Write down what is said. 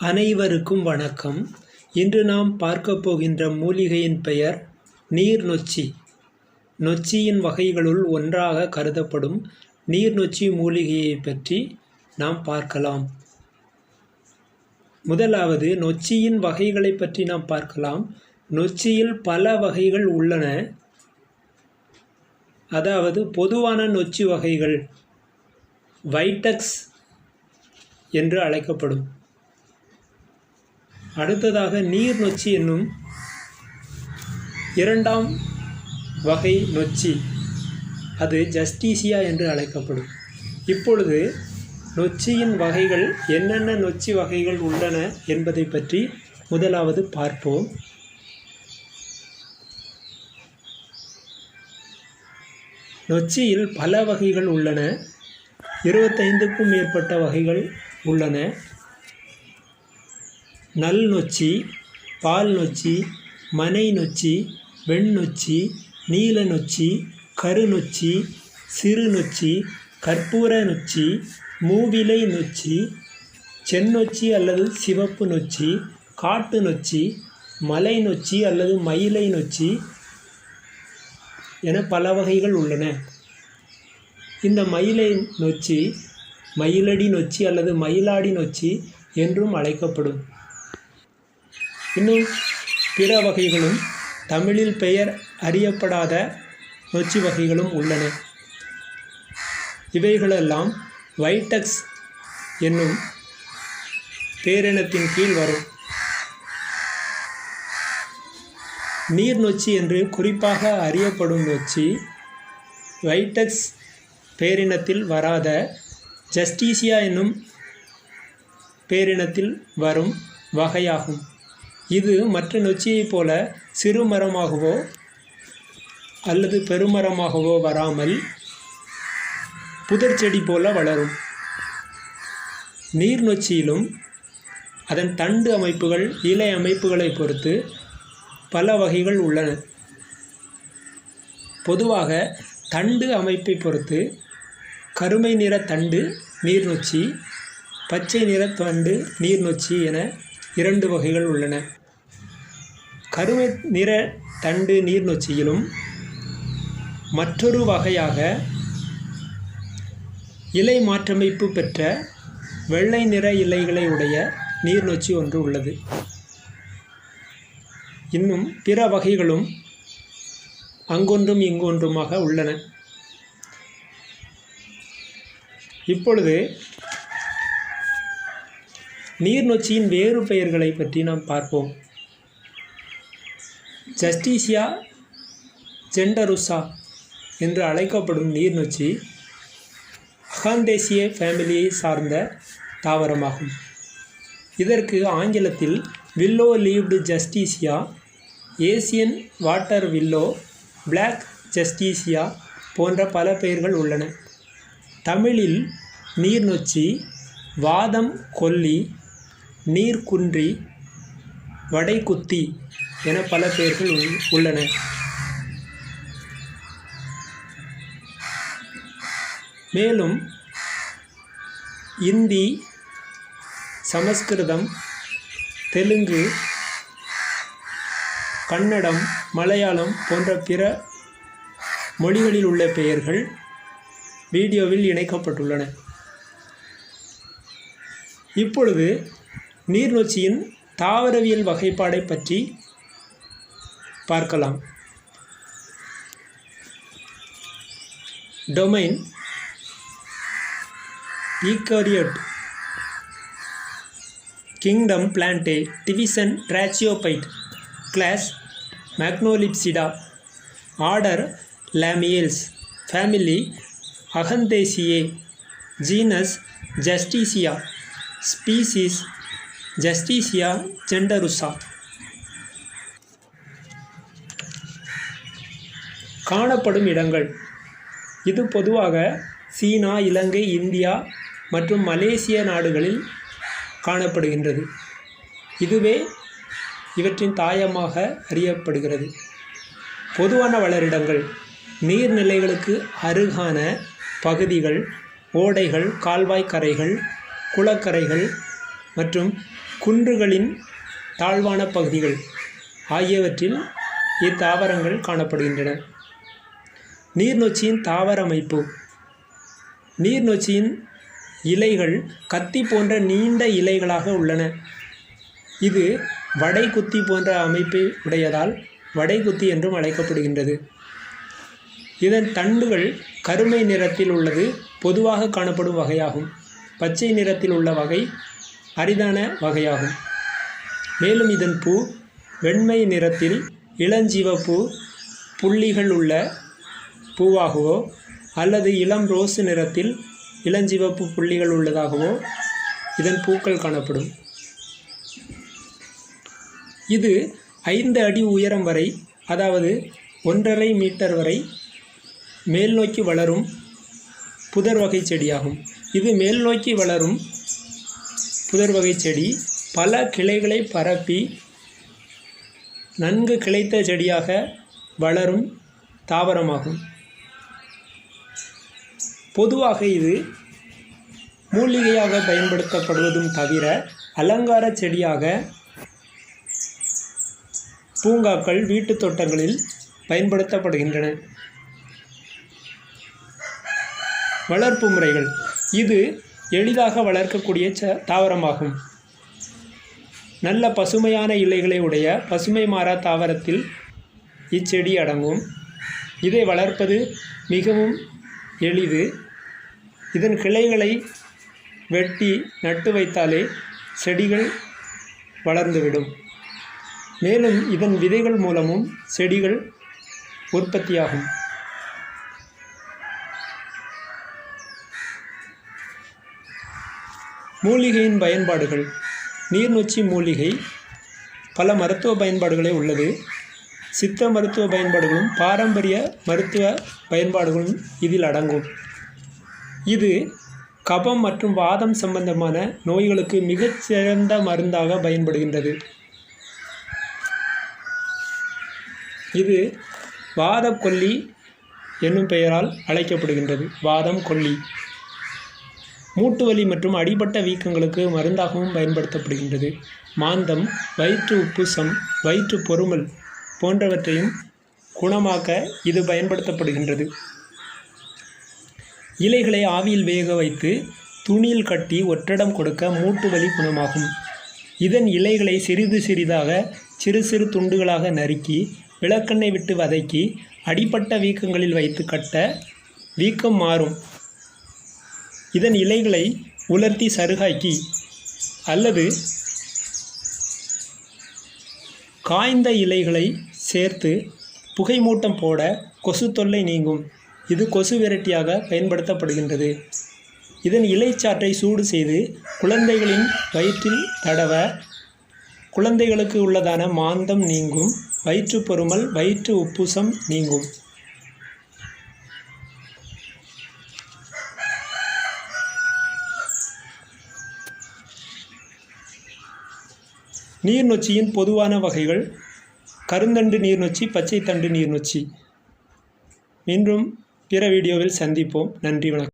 அனைவருக்கும் வணக்கம். இன்று நாம் பார்க்கப் போகின்ற மூலிகையின் பெயர் நீர் நொச்சி. நொச்சியின் வகைகளுள் ஒன்றாக கருதப்படும் நீர் நொச்சி மூலிகையை பற்றி நாம் பார்க்கலாம். முதலாவது நொச்சியின் வகைகளை பற்றி நாம் பார்க்கலாம். நொச்சியில் பல வகைகள் உள்ளன. அதாவது பொதுவான நொச்சி வகைகள் வைட்டக்ஸ் என்று அழைக்கப்படும். அடுத்ததாக நீர் நொச்சி என்னும் இரண்டாம் வகை நொச்சி. அது ஜஸ்டீசியா என்று அழைக்கப்படும். இப்பொழுது நொச்சியின் வகைகள் என்னென்ன நொச்சி வகைகள் உள்ளன என்பதை பற்றி முதலாவது பார்ப்போம். நொச்சியில் பல வகைகள் உள்ளன. இருபத்தைந்துக்கும் மேற்பட்ட வகைகள் உள்ளன. நல் நொச்சி பால் நொச்சி மனை நொச்சி வெண்ணொச்சி நீல நொச்சி கருநொச்சி சிறு நொச்சி கற்பூர நொச்சி மூவிலை நொச்சி செந்நொச்சி அல்லது சிவப்பு நொச்சி காட்டு நொச்சி மலை நொச்சி அல்லது மயிலை நொச்சி என பல வகைகள் உள்ளன. இந்த மயிலை நொச்சி மயிலடி நொச்சி அல்லது மயிலாடி நொச்சி என்றும் அழைக்கப்படும். இன்னும் பிற வகைகளும் தமிழில் பெயர் அறியப்படாத நொச்சி வகைகளும் உள்ளன. இவைகளெல்லாம் வைட்டக்ஸ் என்னும் பேரினத்தின் கீழ் வரும். நீர் நொச்சி என்று குறிப்பாக அறியப்படும் நொச்சி வைட்டக்ஸ் பேரினத்தில் வராத ஜஸ்டீசியா என்னும் பேரினத்தில் வரும் வகையாகும். இது மற்ற நொச்சியைப் போல சிறு மரமாகவோ அல்லது பெருமரமாகவோ வராமல் புதர் செடி போல வளரும். நீர் நொச்சியிலும் அதன் தண்டு அமைப்புகள் இலை அமைப்புகளை பொறுத்து பல வகைகள் உள்ளன. பொதுவாக தண்டு அமைப்பை பொறுத்து கருமை நிற தண்டு நீர்நொச்சி பச்சை நிற தண்டு நீர்நொச்சி என இரண்டு வகைகள் உள்ளன. கருமை நிற தண்டு நீர்நொச்சியிலும் மற்றொரு வகையாக இலை மாற்றமைப்பு பெற்ற வெள்ளை நிற இலைகளை உடைய நீர்நொச்சி ஒன்று உள்ளது. இன்னும் பிற வகைகளும் அங்கொன்றும் இங்கொன்றுமாக உள்ளன. இப்பொழுது நீர்நொச்சியின் வேறு பெயர்களை பற்றி நாம் பார்ப்போம். ஜஸ்டீசியா ஜெண்டருசா என்று அழைக்கப்படும் நீர்நொச்சி அகாந்தேசிய ஃபேமிலியை சார்ந்த தாவரமாகும். இதற்கு ஆங்கிலத்தில் willow leaved Justicia Asian water willow black Justicia போன்ற பல பெயர்கள் உள்ளன. தமிழில் நீர்நொச்சி வாதம் கொல்லி நீர்க்குன்றி வடைக்குத்தி என பல பெயர்கள் உள்ளன. மேலும் இந்தி சமஸ்கிருதம் தெலுங்கு கன்னடம் மலையாளம் போன்ற பிற மொழிகளில் உள்ள பெயர்கள் வீடியோவில் இணைக்கப்பட்டுள்ளன. இப்பொழுது நீர்நொச்சியின் தாவரவியல் வகைப்பாடை பற்றி பார்க்கலாம் domain Eukaryota kingdom Plantae division Tracheophyta class Magnoliopsida order Lamiales family Acanthaceae genus Justicia species Justicia gendarussa காணப்படும் இடங்கள். இது பொதுவாக சீனா இலங்கை இந்தியா மற்றும் மலேசிய நாடுகளில் காணப்படுகின்றது. இதுவே இவற்றின் தாயமாக அறியப்படுகிறது. பொதுவான வளரிடங்கள் நீர்நிலைகளுக்கு அருகான பகுதிகள் ஓடைகள் கால்வாய் கரைகள் குளக்கரைகள் மற்றும் குன்றுகளின் தாழ்வான பகுதிகள் ஆகியவற்றில் இத்தாவரங்கள் காணப்படுகின்றன. நீர்நொச்சியின் தாவர அமைப்பு. நீர்நொச்சியின் இலைகள் கத்தி போன்ற நீண்ட இலைகளாக உள்ளன. இது வடைகுத்தி போன்ற அமைப்பை உடையதால் வடைகுத்தி என்றும் அழைக்கப்படுகின்றது. இதன் தண்டுகள் கருமை நிறத்தில் உள்ளது பொதுவாக காணப்படும் வகையாகும். பச்சை நிறத்தில் உள்ள வகை அரிதான வகையாகும். மேலும் இதன் பூ வெண்மை நிறத்தில் இளஞ்சிவப்பு புள்ளிகள் உள்ள பூவாகவோ அல்லது இளம் ரோஸ் நிறத்தில் இளஞ்சிவப்பு புள்ளிகள் உள்ளதாகவோ இதன் பூக்கள் காணப்படும். இது ஐந்து அடி உயரம் வரை அதாவது ஒன்றரை மீட்டர் வரை மேல் நோக்கி வளரும் புதர் வகை செடியாகும். இது மேல் நோக்கி வளரும் புதர் வகை செடி பல கிளைகளை பரப்பி நன்கு கிளைத்த செடியாக வளரும் தாவரமாகும். பொதுவாக இது மூலிகையாக பயன்படுத்தப்படுவதும் தவிர அலங்கார செடியாக பூங்காக்கள் வீட்டுத் தோட்டங்களில் பயன்படுத்தப்படுகின்றன. வளர்ப்பு முறைகள். இது எளிதாக வளர்க்கக்கூடிய ச தாவரமாகும். நல்ல பசுமையான இலைகளை உடைய பசுமை மாறா தாவரத்தில் இச்செடி அடங்கும். இதை வளர்ப்பது மிகவும் எளிது. இதன் கிளைகளை வெட்டி நட்டு வைத்தாலே செடிகள் வளர்ந்துவிடும். மேலும் இதன் விதைகள் மூலமும் செடிகள் உற்பத்தியாகும். மூலிகையின் பயன்பாடுகள். நீர்நொச்சி மூலிகை பல மருத்துவ பயன்பாடுகளே உள்ளது. சித்த மருத்துவ பயன்பாடுகளும் பாரம்பரிய மருத்துவ பயன்பாடுகளும் இதில் அடங்கும். இது கபம் மற்றும் வாதம் சம்பந்தமான நோய்களுக்கு மிகச்சிறந்த மருந்தாக பயன்படுகின்றது. இது வாதக்கொல்லி என்னும் பெயரால் அழைக்கப்படுகின்றது. வாதம் கொல்லி. மூட்டு வலி மற்றும் அடிபட்ட வீக்கங்களுக்கு மருந்தாகவும் பயன்படுத்தப்படுகின்றது. மாந்தம் வயிற்று உப்புசம் வயிற்று பொறுமல் போன்றவற்றையும் குணமாக்க இது பயன்படுத்தப்படுகின்றது. இலைகளை ஆவியில் வேக வைத்து துணியில் கட்டி ஒற்றடம் கொடுக்க மூட்டு வலி குணமாகும். இதன் இலைகளை சிறிது சிறிதாக சிறு சிறு துண்டுகளாக நறுக்கி விளக்கெண்ணெய் விட்டு வதக்கி அடிப்பட்ட வீக்கங்களில் வைத்து கட்ட வீக்கம் மாறும். இதன் இலைகளை உலர்த்தி சருகாக்கி அல்லது காய்ந்த இலைகளை சேர்த்து புகைமூட்டம் போட கொசு தொல்லை நீங்கும். இது கொசு விரட்டியாக பயன்படுத்தப்படுகின்றது. இதன் இலைச்சாற்றை சூடு செய்து குழந்தைகளின் வயிற்றில் தடவ குழந்தைகளுக்கு உள்ளதான மாந்தம் நீங்கும் வயிற்று பொறுமல் வயிற்று உப்புசம் நீங்கும். நீர்நொச்சியின் பொதுவான வகைகள் கருந்தண்டு நீர்நொச்சி பச்சை தண்டு நீர்நொச்சி. மீண்டும் பிற வீடியோவில் சந்திப்போம். நன்றி வணக்கம்.